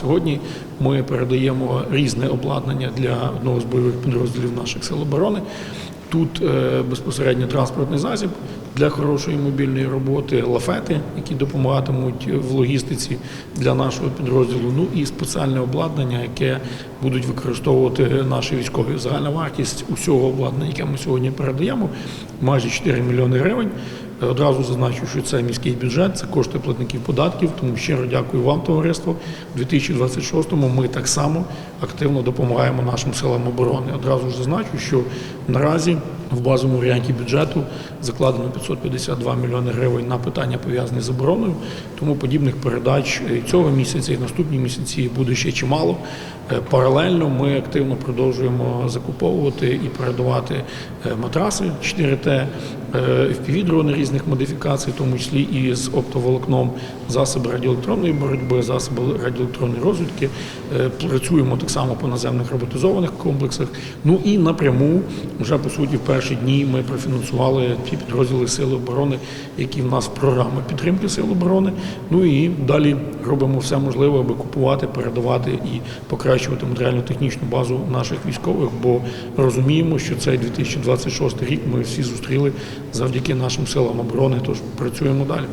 Сьогодні ми передаємо різне обладнання для одного з бойових підрозділів наших сил оборони. Тут е, безпосередньо транспортний засіб для хорошої мобільної роботи, лафети, які допомагатимуть в логістиці для нашого підрозділу. Ну і спеціальне обладнання, яке будуть використовувати наші військові. Загальна вартість усього обладнання, яке ми сьогодні передаємо, майже 4 мільйони гривень. Одразу зазначу, що це міський бюджет, це кошти платників податків. Тому щиро дякую вам, товариство. У 2026-му ми так само активно допомагаємо нашим силам оборони. Одразу ж зазначу, що наразі в базовому варіанті бюджету закладено 552 мільйони гривень на питання пов'язані з обороною. Тому подібних передач цього місяця і наступні місяці буде ще чимало. Е, Паралельно ми активно продовжуємо закуповувати і передавати е, матраси 4Т, е, FPV-дрони різних модифікацій, в тому числі і з оптоволокном, засоби радіоелектронної боротьби, засоби радіоелектронної розвідки. Працюємо так само по наземних роботизованих комплексах. Ну і напряму вже по суті в перші дні ми профінансували ті підрозділи Сили оборони, які в нас в підтримки Сил оборони. Ну і далі робимо все можливе, аби купувати, передавати і покращувати матеріально-технічну базу наших військових, бо розуміємо, що цей 2026 рік ми всі зустріли завдяки нашим силам оборони. Тож працюємо далі.